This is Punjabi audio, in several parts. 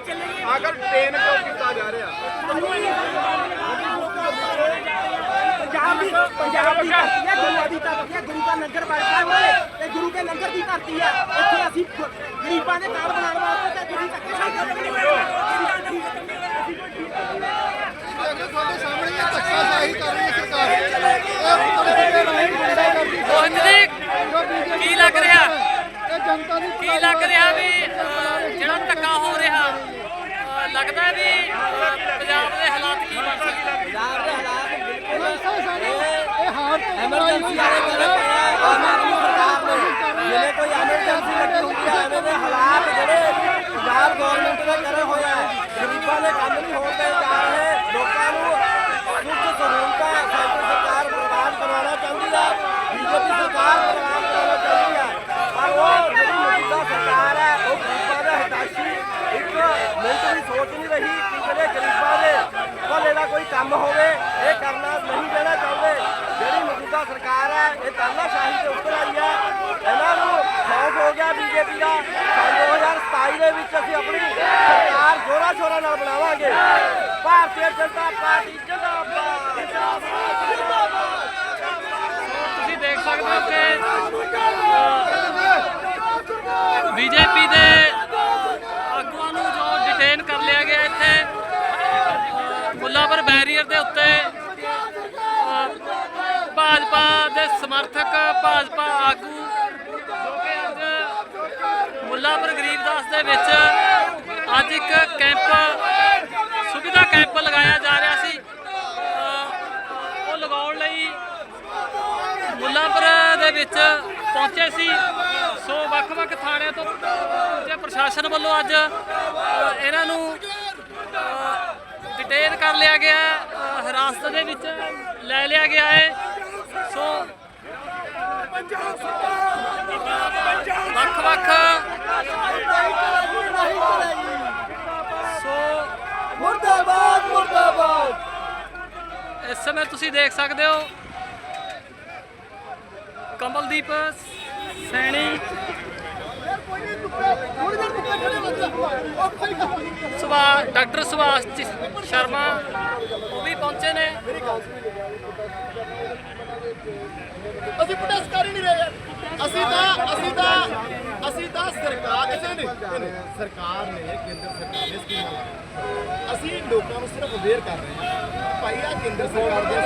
ਆਖਰ ਟ੍ਰੇਨ ਕਿਉਂ ਕੀਤਾ ਜਾ ਰਿਹਾ। ਪੰਜਾਬ ਦੀ ਪੰਜਾਬ ਦੀ ਗੁਰੂ ਦੀ ਧਰਤੀ ਹੈ ਗੁਰੂ ਦਾ ਲੰਗਰ ਵਰਤਾ ਹੋਏ ਤੇ ਗੁਰੂ ਲੰਗਰ ਦੀ ਧਰਤੀ ਹੈ। ਇੱਥੇ ਅਸੀਂ ਗ- ਗਰੀਬਾਂ ਦੇ ਕਾਰਡ ਬਣਾਉਣ ਵਾਸਤੇ ਤੇ ਗੁਰੂ ਧੱਕੇ ਤੁਹਾਡੇ ਸਾਹਮਣੇ ਇਹ ਧੱਕਾਸ਼ਾਹੀ ਕਰ ਰਹੀ ਹੈ ਸਰਕਾਰ। ਇਹ ਮੋਹਨ ਜੀ ਕੀ ਲੱਗ ਰਿਹਾ? ਇਹ ਜਨਤਾ ਦੀ ਕੀ ਲੱਗ ਰਿਹਾ ਵੀ ਜਿਹੜਾ ਧੱਕਾ ਹੋ ਰਿਹਾ ਲੱਗਦਾ ਹੈ ਵੀ ਪੰਜਾਬ ਦੇ ਹਾਲਾਤ ਕੀ ਬਣ ਸਕਦੇ? ਇਹ ਹਾਰ ਤੋਂ ਐਮਰਜੈਂਸੀ ਵਾਲੇ ਕਰੇ ਪਏ ਆਮ ਆਦਮੀ ਸਰਕਾਰ ਨੇ। ਜਿਵੇਂ ਕੋਈ ਐਮਰਜੈਂਸੀ ਲੱਗੀ ਹੁੰਦੀ ਹੈ ਐਵੇਂ ਦੇ ਹਾਲਾਤ ਜਿਹੜੇ ਪੰਜਾਬ ਗਵਰਨਮੈਂਟ ਨੇ ਕਰੇ ਹੋਏ ਆ ਗਰੀਬਾਂ ਦੇ ਕੰਮ ਨਹੀਂ ਹੋਣ ਦੇ ਜਾ ਰਹੇ ਲੋਕਾਂ ਨੂੰ ਸੁੱਖ ਸਹੂਲਤਾਂ ਸੈਂਟਰ ਸਰਕਾਰ ਪ੍ਰਦਾਨ ਕਰਵਾਉਣਾ ਚਾਹੁੰਦੀ ਹੈ ਬੀਜੇਪੀ ਸਰਕਾਰ ਪ੍ਰਦਾਨ ਕਰਵਾਉਣਾ ਚਾਹੁੰਦੀ ਹੈ ਪਰ ਉਹ ਜਿਹੜੀ ਮੌਜੂਦਾ ਸਰਕਾਰ ਹੈ ਉਹ ਗਰੀਬਾਂ ਦੇ ਹਿਤੈਸ਼ੀ ਇੱਕ ਮਿੰਟ ਵੀ ਸੋਚ ਜਿਹੜੇ ਗਰੀਬਾਂ ਦੇ? ਭਲੇ ਦਾ ਕੋਈ ਕੰਮ ਹੋਵੇ, ਇਹ ਕਰਨਾ ਨਹੀਂ ਦੇਣਾ ਚਾਹੁੰਦੇ। ਜਿਹੜੀ ਮੌਜੂਦਾ ਸਰਕਾਰ ਹੈ, ਇਹ ਤਾਨਾਸ਼ਾਹੀ ਤੇ ਉੱਪਰ ਆਈ ਹੈ। ਇਹਨਾਂ ਨੂੰ ਖੌਫ ਹੋ ਗਿਆ ਬੀਜੇਪੀ ਦਾ। 2027 ਦੇ ਵਿੱਚ ਅਸੀਂ ਆਪਣੀ ਸਰਕਾਰ ਜੋਰਾ ਸ਼ੋਰਾ ਨਾਲ ਬਣਾਵਾਂਗੇ। ਭਾਰਤੀ ਜਨਤਾ ਪਾਰਟੀ ਜਿੰਦਾਬਾਦ। ਤੁਸੀਂ ਦੇਖ ਸਕਦੇ ਹੋ ਕਿ ਬੀਜੇਪੀ ਦੇ ਡਿਟੇਨ ਕਰ ਲਿਆ ਗਿਆ ਇੱਥੇ। ਮੁੱਲਾਪੁਰ ਬੈਰੀਅਰ ਦੇ ਉੱਤੇ ਭਾਜਪਾ ਦੇ ਸਮਰਥਕ, ਭਾਜਪਾ ਆਗੂ ਜੋ ਕਿ ਅੱਜ ਮੁੱਲਾਂਪੁਰ ਗਰੀਬਦਾਸ ਦੇ ਵਿੱਚ ਅੱਜ ਇੱਕ ਕੈਂਪ, ਸੁਵਿਧਾ ਕੈਂਪ ਲਗਾਇਆ ਜਾ ਰਿਹਾ ਸੀ। ਉਹ ਲਗਾਉਣ ਲਈ ਮੁੱਲਾਪੁਰ ਦੇ ਵਿੱਚ ਪਹੁੰਚੇ ਸੀ। ਸੋ ਵੱਖ-ਵੱਖ ਥਾਣਿਆਂ ਤੋਂ ਤੇ ਪ੍ਰਸ਼ਾਸਨ ਵੱਲੋਂ ਅੱਜ ਅ, ਇਹਨਾਂ ਨੂੰ ਡਿਟੇਨ ਕਰ ਲਿਆ ਗਿਆ ਹੈ, ਅ, ਹਿਰਾਸਤ ਦੇ ਵਿੱਚ ਲੈ ਲਿਆ ਗਿਆ ਹੈ। ਸੋ ਵੱਖ-ਵੱਖ ਸੋ ਮੁਰਦਾਬਾਦ ਮੁਰਦਾਬਾਦ। ਇਸ ਸਮੇਂ ਤੁਸੀਂ ਦੇਖ ਸਕਦੇ ਹੋ ਕਮਲਦੀਪ ਸੈਣੀ। ਸੁਭਾ ਡਾਕਟਰ ਸੁਭਾਸ਼ ਸ਼ਰਮਾ, ਉਹ ਵੀ ਪਹੁੰਚੇ ਨੇ। ਅਸੀਂ ਪ੍ਰੋਟੈਸਟ ਕਰ ਹੀ ਨਹੀਂ ਰਹੇ। ਯਾਰ ਅਸੀਂ ਤਾਂ ਅਸੀਂ ਤਾਂ ਅਸੀਂ ਤਾਂ ਸਰਕਾਰ, ਕਿਸੇ ਨੇ ਸਰਕਾਰ ਨੇ, ਕੇਂਦਰ ਸਰਕਾਰ ਨੇ ਸਕੀਮਾਂ ਲੋਕਾਂ ਨੂੰ ਸਿਰਫ ਅਵੇਅਰ ਕਰ ਰਹੇ ਹਾਂ। ਭਾਈ ਆ ਕੇਂਦਰ ਸਰਕਾਰ ਦੇ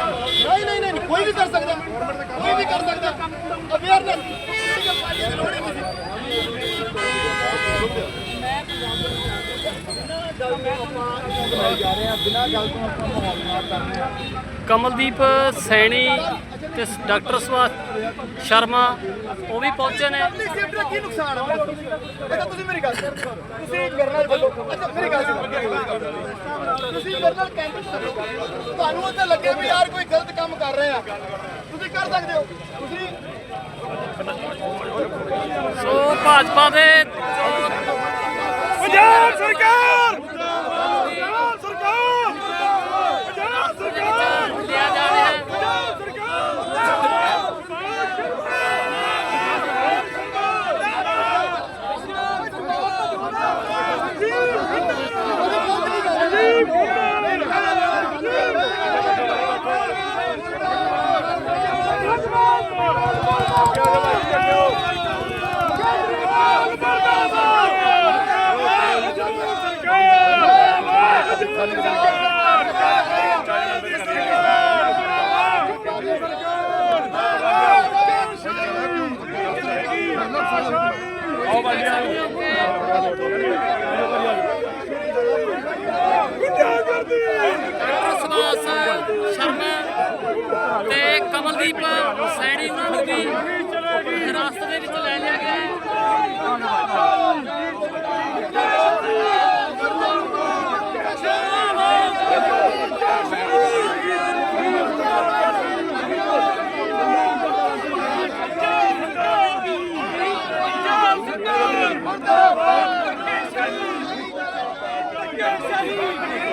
ਨਹੀਂ ਨਹੀਂ ਨਹੀਂ ਕੋਈ ਵੀ ਕਰ ਸਕਦਾ। ਕੋਈ ਵੀ ਕਰ ਸਕਦਾ। ਅਵੇਅਰਨੈਸ ਪੋਲੀਟੀਕਲ ਪਾਰਟੀ ਦੀ ਕਮਲਦੀਪ ਸੈਣੀ ਤੇ ਡਾਕਟਰ ਸੁਭਾਸ਼ ਸ਼ਰਮਾ ਉਹ ਵੀ ਪਹੁੰਚੇ ਨੇ। ਕੀ ਨੁਕਸਾਨ ਹੈ ਅੱਛਾ ਤੁਸੀਂ ਮੇਰੀ ਗੱਲ ਤੁਸੀਂ ਕਰਨਲ ਵੱਲੋਂ ਅੱਛਾ ਮੇਰੀ ਗੱਲ ਤੁਸੀਂ ਕਰਨਲ ਕੈਂਪਸ ਵੱਲੋਂ ਤੁਹਾਨੂੰ ਉੱਥੇ ਲੱਗੇ ਵੀ ਯਾਰ ਕੋਈ ਗਲਤ ਕੰਮ ਕਰ ਰਹੇ ਆ। ਤੁਸੀਂ ਕਰ ਸਕਦੇ ਹੋ। ਤੁਸੀਂ ਸੋ ਭਾਜਪਾ ਦੇ ਜੋ ਪੰਜਾਬ ਸਰਕਾਰ ਪੰਜਾਬ ਸਰਕਾਰ ਪੰਜਾਬ ਸਰਕਾਰ ਲਿਆ ਜਾ ਰਿਹਾ ਹੈ ਪੰਜਾਬ ਡਾਕਟਰ ਸ਼ਰਮਾ ਤੇ ਕਮਲਦੀਪ ਸੈਣੀ ਉਹਨਾਂ ਨੂੰ ਵੀ Viva!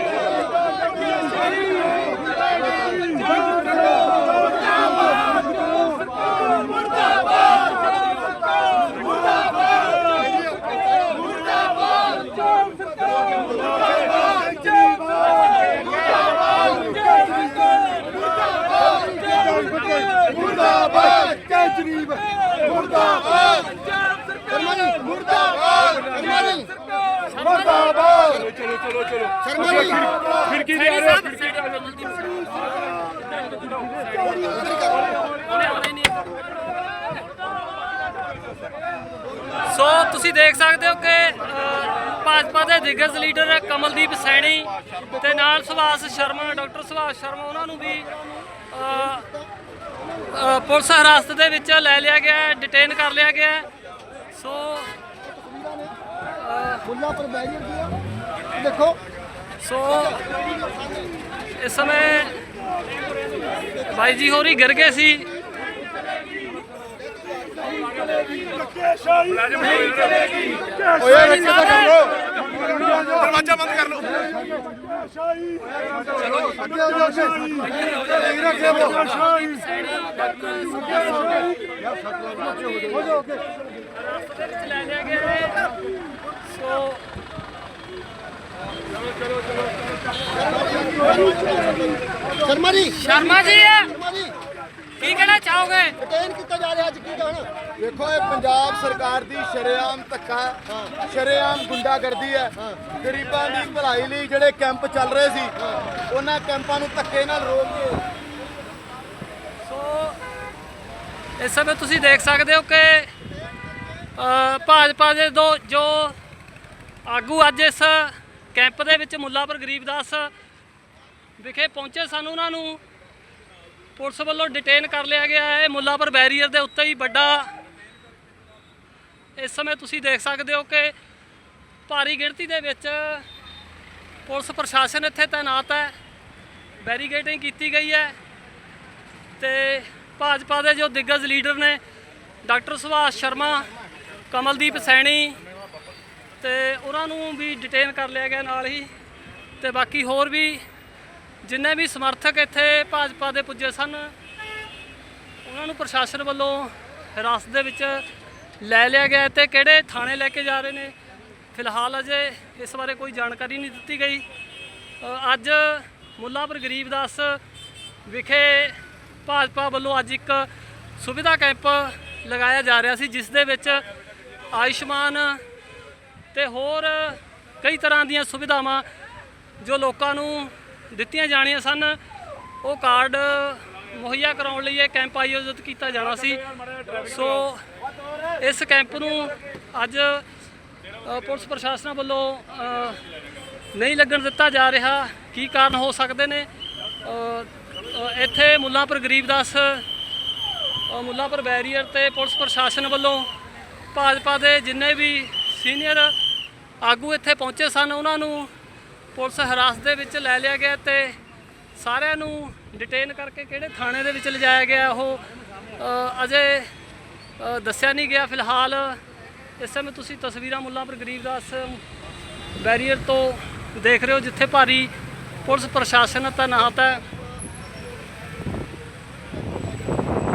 ਚਲੋ ਚਲੋ। ਚਲੋ ਸ਼ਰਮਾ ਜੀ। ਖਿੜਕੀ ਦੇ ਆ ਰਹੇ ਖਿੜਕੀ ਦੇ ਸੋ ਤੁਸੀਂ ਦੇਖ ਸਕਦੇ ਹੋ ਕਿ ਭਾਜਪਾ ਦੇ ਦਿੱਗਜ ਲੀਡਰ ਕਮਲਦੀਪ ਸੈਣੀ ਤੇ ਨਾਲ ਸੁਭਾਸ਼ ਸ਼ਰਮਾ ਡਾਕਟਰ ਸੁਭਾਸ਼ ਸ਼ਰਮਾ ਉਹਨਾਂ ਨੂੰ ਵੀ ਪੁਲਿਸ ਹਿਰਾਸਤ ਦੇ ਵਿੱਚ ਲੈ ਲਿਆ ਗਿਆ ਡਿਟੇਨ ਕਰ ਲਿਆ ਗਿਆ। ਸੋ ਮੁੱਲਾ ਪਰ ਬੈਰੀਅਰ ਦਿਆ ਦੇਖੋ ਸੋ ਇਸ ਸਮੇਂ ਬਾਈ ਜੀ ਹੋਰੀ ਗਿਰ ਗਏ ਸੀ ਓਏ ਰੱਖੇ ਤਾਂ ਕਰ ਲੋ ਦਰਵਾਜ਼ਾ ਬੰਦ ਕਰ ਲੋ ਲੈ ਲਿਆ ਗਿਆ ਹੈ ਸੋ ਸ਼ਰਮਾ ਜੀ। ਸ਼ਰਮਾ ਜੀ। ਸ਼ਰਮਾ ਜੀ। ਕੀ ਕਹਿਣਾ ਚਾਹੋਗੇ? ਡਿਟੇਨ ਕੀਤਾ ਜਾ ਰਿਹਾ ਅੱਜ ਕੀ ਕਹਿਣਾ? ਵੇਖੋ ਇਹ ਪੰਜਾਬ ਸਰਕਾਰ ਦੀ ਸ਼ਰੇਆਮ ਧੱਕਾ ਸ਼ਰੇਆਮ ਗੁੰਡਾਗਰਦੀ ਹੈ। ਗਰੀਬਾਂ ਦੀ ਭਲਾਈ ਲਈ ਜਿਹੜੇ ਕੈਂਪ ਚੱਲ ਰਹੇ ਸੀ ਉਹਨਾਂ ਕੈਂਪਾਂ ਨੂੰ ਧੱਕੇ ਨਾਲ ਰੋਕ ਕੇ। ਸੋ ਇਸ ਸਮੇਂ ਤੁਸੀਂ ਦੇਖ ਸਕਦੇ ਹੋ ਕਿ ਭਾਜਪਾ ਦੇ ਦੋ ਜੋ ਆਗੂ ਅੱਜ ਇਸ ਕੈਂਪ ਦੇ ਵਿੱਚ ਮੁੱਲਾਪੁਰ ਗਰੀਬਦਾਸ ਵਿਖੇ ਪਹੁੰਚੇ। ਸਨ ਉਹਨਾਂ ਨੂੰ ਪੁਲਿਸ ਵੱਲੋਂ ਡਿਟੇਨ ਕਰ ਲਿਆ ਗਿਆ ਹੈ। ਮੁੱਲਾਪੁਰ ਬੈਰੀਅਰ ਦੇ ਉੱਤੇ ਹੀ ਵੱਡਾ ਇਸ ਸਮੇਂ ਤੁਸੀਂ ਦੇਖ ਸਕਦੇ ਹੋ ਕਿ ਭਾਰੀ ਗਿਣਤੀ ਦੇ ਵਿੱਚ ਪੁਲਿਸ ਪ੍ਰਸ਼ਾਸਨ ਇੱਥੇ ਤਾਇਨਾਤ ਹੈ। ਬੈਰੀਗੇਟਿੰਗ ਕੀਤੀ ਗਈ ਹੈ ਤੇ ਭਾਜਪਾ ਦੇ ਜੋ ਦਿੱਗਜ ਲੀਡਰ ਨੇ, ਡਾਕਟਰ ਸੁਭਾਸ਼ ਸ਼ਰਮਾ, ਕਮਲਦੀਪ ਸੈਣੀ ਤੇ ਉਹਨਾਂ ਨੂੰ ਵੀ ਡਿਟੇਨ ਕਰ ਲਿਆ ਗਿਆ ਨਾਲ ਹੀ। ਤੇ ਬਾਕੀ ਹੋਰ ਵੀ ਜਿੰਨੇ ਵੀ ਸਮਰਥਕ ਇੱਥੇ ਭਾਜਪਾ ਦੇ ਪੁੱਜੇ ਸਨ, ਉਹਨਾਂ ਨੂੰ ਪ੍ਰਸ਼ਾਸਨ ਵੱਲੋਂ ਹਿਰਾਸਤ ਦੇ ਵਿੱਚ ਲੈ ਲਿਆ ਗਿਆ ਹੈ ਤੇ ਕਿਹੜੇ ਥਾਣੇ ਲੈ ਕੇ ਜਾ ਰਹੇ ਨੇ, ਫਿਲਹਾਲ ਅਜੇ ਇਸ ਬਾਰੇ ਕੋਈ ਜਾਣਕਾਰੀ ਨਹੀਂ ਦਿੱਤੀ ਗਈ। ਅੱਜ ਮੁੱਲਾਪੁਰ ਗਰੀਬਦਾਸ ਵਿਖੇ ਭਾਜਪਾ ਵੱਲੋਂ ਅੱਜ ਇੱਕ ਸੁਵਿਧਾ ਕੈਂਪ ਲਗਾਇਆ ਜਾ ਰਿਹਾ ਸੀ, ਜਿਸ ਦੇ ਵਿੱਚ ਆਯੁਸ਼ਮਾਨ ਤੇ ਹੋਰ ਕਈ ਤਰ੍ਹਾਂ ਦੀਆਂ ਸੁਵਿਧਾਵਾਂ ਜੋ ਲੋਕਾਂ ਨੂੰ ਦਿੱਤੀਆਂ ਜਾਣੀਆਂ ਸਨ ਉਹ ਕਾਰਡ ਮੁਹੱਈਆ ਕਰਾਉਣ ਲਈ ਇਹ ਕੈਂਪ ਆਯੋਜਿਤ ਕੀਤਾ ਜਾਣਾ ਸੀ। ਸੋ ਇਸ ਕੈਂਪ ਨੂੰ ਅੱਜ ਪੁਲਿਸ ਪ੍ਰਸ਼ਾਸਨ ਵੱਲੋਂ ਨਹੀਂ ਲੱਗਣ ਦਿੱਤਾ ਜਾ ਰਿਹਾ। ਕੀ ਕਾਰਨ ਹੋ ਸਕਦੇ ਨੇ? ਇੱਥੇ ਮੁੱਲਾਂਪੁਰ ਗਰੀਬਦਾਸ ਅ, ਮੁੱਲਾਂਪੁਰ ਬੈਰੀਅਰ ਤੇ ਪੁਲਿਸ ਪ੍ਰਸ਼ਾਸਨ ਵੱਲੋਂ ਭਾਜਪਾ ਦੇ ਜਿੰਨੇ ਵੀ ਸੀਨੀਅਰ ਆਗੂ ਇੱਥੇ ਪਹੁੰਚੇ ਸਨ, ਉਹਨਾਂ ਨੂੰ ਪੁਲਿਸ ਹਿਰਾਸਤ ਦੇ ਵਿੱਚ ਲੈ ਲਿਆ ਗਿਆ ਤੇ ਸਾਰਿਆਂ ਨੂੰ ਡਿਟੇਨ ਕਰਕੇ ਕਿਹੜੇ ਥਾਣੇ ਦੇ ਵਿੱਚ ਲਿਜਾਇਆ ਗਿਆ, ਉਹ ਅਜੇ ਦੱਸਿਆ ਨਹੀਂ ਗਿਆ ਫਿਲਹਾਲ। ਇਸ ਸਮੇਂ ਤੁਸੀਂ ਤਸਵੀਰਾਂ ਮੁੱਲਾਂਪੁਰ ਗਰੀਬਦਾਸ ਬੈਰੀਅਰ ਤੋਂ ਦੇਖ ਰਹੇ ਹੋ, ਜਿੱਥੇ ਭਾਰੀ ਪੁਲਿਸ ਪ੍ਰਸ਼ਾਸਨ ਤੈਨਾਤ ਹੈ।